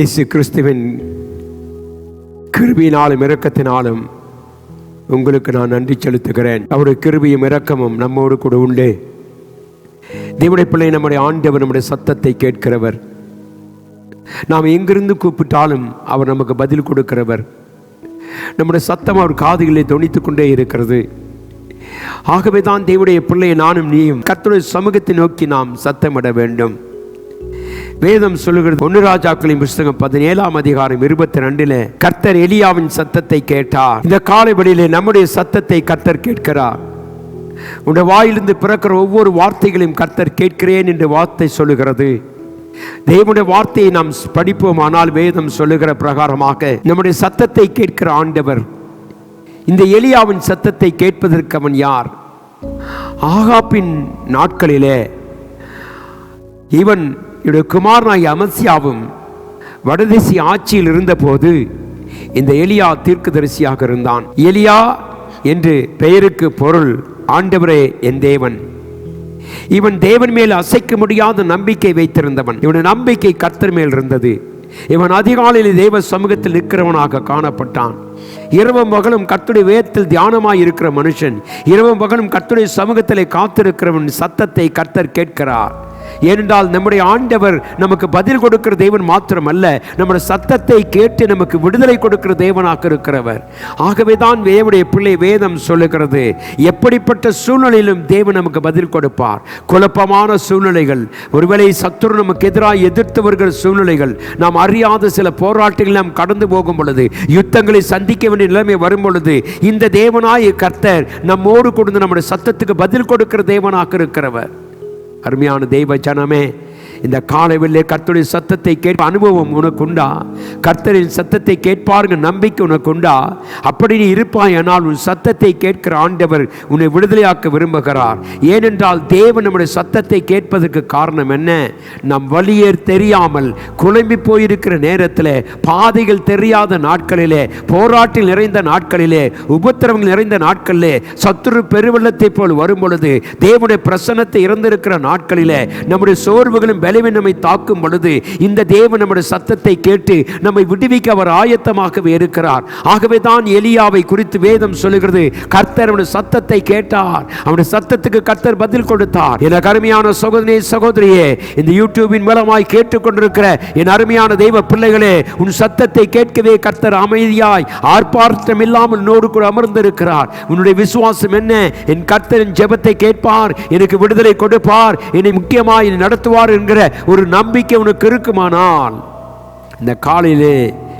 இயேசு கிறிஸ்துவின் கிருபியினாலும் இரக்கத்தினாலும் உங்களுக்கு நான் நன்றி செலுத்துகிறேன். அவருடைய கிருபியும் இரக்கமும் நம்மோடு கூட உண்டு. தேவடைய பிள்ளை நம்முடைய ஆண்டவர் நம்முடைய சத்தத்தை கேட்கிறவர். நாம் எங்கிருந்து கூப்பிட்டாலும் அவர் நமக்கு பதில் கொடுக்கிறவர். நம்முடைய சத்தம் அவர் காதுகளை தொனித்துக் கொண்டே இருக்கிறது. ஆகவே தான் தேவடைய பிள்ளையை நானும் நீயும் கர்த்தருடைய சமூகத்தை நோக்கி நாம் சத்தமிட வேண்டும். வேதம் சொல்லுகிறது. ஒன்னு ராஜாக்களின் புஸ்தகம் பதினேழாம் அதிகாரம் இருபத்தி ரெண்டுல கர்த்தர் எலியாவின் சத்தத்தை கேட்டார். இந்த காலைவெளியிலே நம்முடைய சத்தத்தை கர்த்தர் கேட்கிறார். உடைய வாயிலிருந்து பிறக்கிற ஒவ்வொரு வார்த்தைகளையும் கர்த்தர் கேட்கிறேன் என்று வார்த்தை சொல்லுகிறது. தேவனுடைய வார்த்தையை நாம் படிப்போம் ஆனால் வேதம் சொல்லுகிற பிரகாரமாக நம்முடைய சத்தத்தை கேட்கிற ஆண்டவர். இந்த எலியாவின் சத்தத்தை கேட்பதற்கு அவன் யார்? ஆகாப்பின் நாட்களிலே இவன் இவருடைய குமாரனாகிய அமசியாவும் வடதேசி ஆட்சியில் இருந்தபோது இந்த எலியா தீர்க்கதரிசியாக இருந்தான். எலியா என்று பெயருக்கு பொருள் ஆண்டவரே என் தேவன். இவன் தேவன் மேல் அசைக்க முடியாத நம்பிக்கை வைத்திருந்தவன். இவனுடைய நம்பிக்கை கர்த்தர் மேல் இருந்தது. இவன் அதிகாலையில் தேவ சமூகத்தில் நிற்கிறவனாக காணப்பட்டான். இரவும் பகலும் கத்துடைய வேதத்தில் தியானமாய் இருக்கிற மனுஷன் இரவும் பகலும் கத்துடைய சமூகத்திலே காத்திருக்கிறவன் சத்தத்தை கர்த்தர் கேட்கிறார். ஏனென்றால் நம்முடைய ஆண்டவர் நமக்கு பதில் கொடுக்கிற தேவன் மாத்திரமல்ல நம்முடைய சத்தத்தை கேட்டு நமக்கு விடுதலை கொடுக்கிற தேவனாக இருக்கிறவர். ஆகவே தான் தேவனுடைய பிள்ளை வேதம் சொல்லுகிறது எப்படிப்பட்ட சூழ்நிலையிலும் தேவன் நமக்கு பதில் கொடுப்பார். குழப்பமான சூழ்நிலைகள் ஒருவேளை சத்துரு நமக்கு எதிராக எதிர்த்து வருகிற சூழ்நிலைகள் நாம் அறியாத சில போராட்டங்கள் நாம் கடந்து போகும் பொழுது யுத்தங்களை சந்திக்க வேண்டிய நிலைமை வரும் பொழுது இந்த தேவனாய கர்த்தர் நம்மோடு கொடுத்து நம்முடைய சத்தத்துக்கு பதில் கொடுக்கிற தேவனாக இருக்கிறவர். அருமையான தெய்வ ஜனமே இந்த காலை கர்த்தருடைய சத்தத்தை கேட்ப அனுபவம் உனக்கு உண்டா கர்த்தரின் சத்தத்தை கேட்பாருங்க நம்பிக்கை உனக்கு உண்டா அப்படி நீ இருப்பாய் ஆனால் உன் சத்தத்தை கேட்கிற ஆண்டவர் உன்னை விடுதலையாக்க விரும்புகிறார். ஏனென்றால் தேவன் நம்முடைய சத்தத்தை கேட்பதற்கு காரணம் என்ன? நம் வழியே தெரியாமல் குழம்பி போயிருக்கிற நேரத்தில் பாதைகள் தெரியாத நாட்களிலே போராட்டில் நிறைந்த நாட்களிலே உபத்திரவங்கள் நிறைந்த நாட்களிலே சத்துரு பெருவெள்ளத்தை போல் வரும் பொழுது தேவனுடைய பிரசன்னத்தை இறந்திருக்கிற நாட்களிலே நம்முடைய சோர்வுகளும் பலவீனம் நம்மை தாக்கும் பொழுது இந்த தேவன் நம்முடைய சத்தத்தை கேட்டு நம்மை விடுவிக்க அவர் ஆயத்தமாகவே இருக்கிறார். ஆகவே தான் எலியாவை குறித்து வேதம் சொல்லுகிறது. கர்த்தர் அவனுடைய சத்தத்தை கேட்டார். அவனுடைய சத்தத்துக்கு கர்த்தர் பதில் கொடுத்தார். என அருமையான சகோதரி சகோதரியே இந்த யூடியூபின் மூலமாய் கேட்டுக்கொண்டிருக்கிற என் அருமையான தெய்வ பிள்ளைகளே உன் சத்தத்தை கேட்கவே கர்த்தர் அமைதியாய் ஆர்ப்பாட்டம் இல்லாமல் நோடு கூட அமர்ந்திருக்கிறார். உன்னுடைய விசுவாசம் என்ன? என் கர்த்தரின் ஜெபத்தை கேட்பார். எனக்கு விடுதலை கொடுப்பார். என்னை முக்கியமாய் என்னை நடத்துவார் என்கிற ஒரு நம்பிக்கை உனக்கு இருக்குமானால் இந்த காலையிலே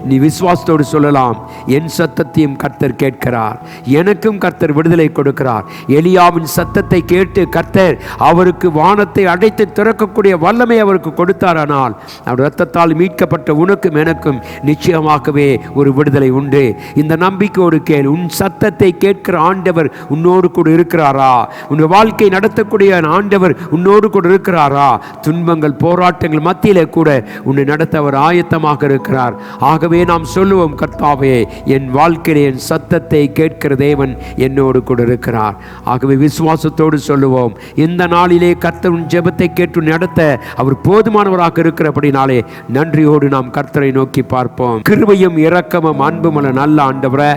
நீ விசுவாசத்தோடு சொல்லலாம். என் சத்தத்தையும் கர்த்தர் கேட்கிறார். எனக்கும் கர்த்தர் விடுதலை கொடுக்கிறார். எலியாவின் சத்தத்தை கேட்டு கர்த்தர் அவருக்கு வானத்தை அடைத்து திறக்கக்கூடிய வல்லமை அவருக்கு கொடுத்தாரானால் அவர் ரத்தத்தால் மீட்கப்பட்ட உனக்கும் எனக்கும் நிச்சயமாகவே ஒரு விடுதலை உண்டு. இந்த நம்பிக்கையோடு கேள் உன் சத்தத்தை கேட்கிற ஆண்டவர் உன்னோடு கூட இருக்கிறாரா? உன் வாழ்க்கை நடத்தக்கூடிய ஆண்டவர் உன்னோடு கூட இருக்கிறாரா? துன்பங்கள் போராட்டங்கள் மத்தியிலே கூட உன்னை நடத்த அவர் ஆயத்தமாக இருக்கிறார். ஆகவே நாம் சொல்லுவோம் கர்த்தாவே என் வாழ்க்கையிலே என் சத்தத்தை கேட்கிற தேவன் என்னோடு கூட இருக்கிறார். ஆகவே விசுவாசத்தோடு சொல்லுவோம் இந்த நாளிலே கர்த்தரின் ஜெபத்தை கேட்டு நடத்த அவர் போதுமானவராக இருக்கிறபடினாலே நன்றியோடு நாம் கர்த்தரை நோக்கி பார்ப்போம். கிருபையும் இரக்கமும் அன்புமல நல்ல ஆண்டவரை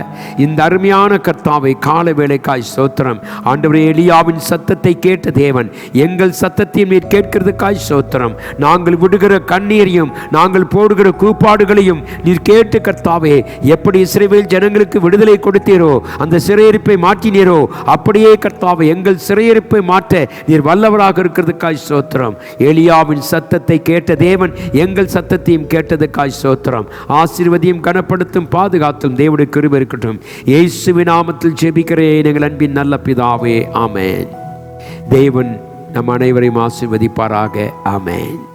இந்த அருமையான கர்த்தாவை கால வேலைக்காய் சோத்திரம். ஆண்டவரே எலியாவின் சத்தத்தை கேட்ட தேவன் எங்கள் சத்தத்தையும் நீர் கேட்கிறதுக்காய் சோத்திரம். நாங்கள் விடுகிற கண்ணீரையும் நாங்கள் போடுகிற கூப்பாடுகளையும் நீர் கேட்டு கர்த்தாவே எப்படி சிறைவில் ஜனங்களுக்கு விடுதலை கொடுத்தீரோ அந்த சிறையிருப்பை மாற்றினீரோ அப்படியே கர்த்தாவே எங்கள் சிறையிருப்பை மாற்ற நீர் வல்லவராக இருக்கிறதுக்காய் சோத்திரம் எலியாவின் சத்தத்தை கேட்ட தேவன் எங்கள் சத்தத்தையும் கேட்டதுக்காய் சோத்திரம் ஆசீர்வதியும் கனப்படுத்தும் பாதுகாத்தும் தேவனுடைய கிருப இருக்கட்டும். இயேசுவின் நாமத்தில் ஜெபிக்கிறேன் எங்கள் அன்பின் நல்ல பிதாவே. ஆமேன். தேவன் நம் அனைவரையும் ஆசிர்வதிப்பாராக. ஆமேன்.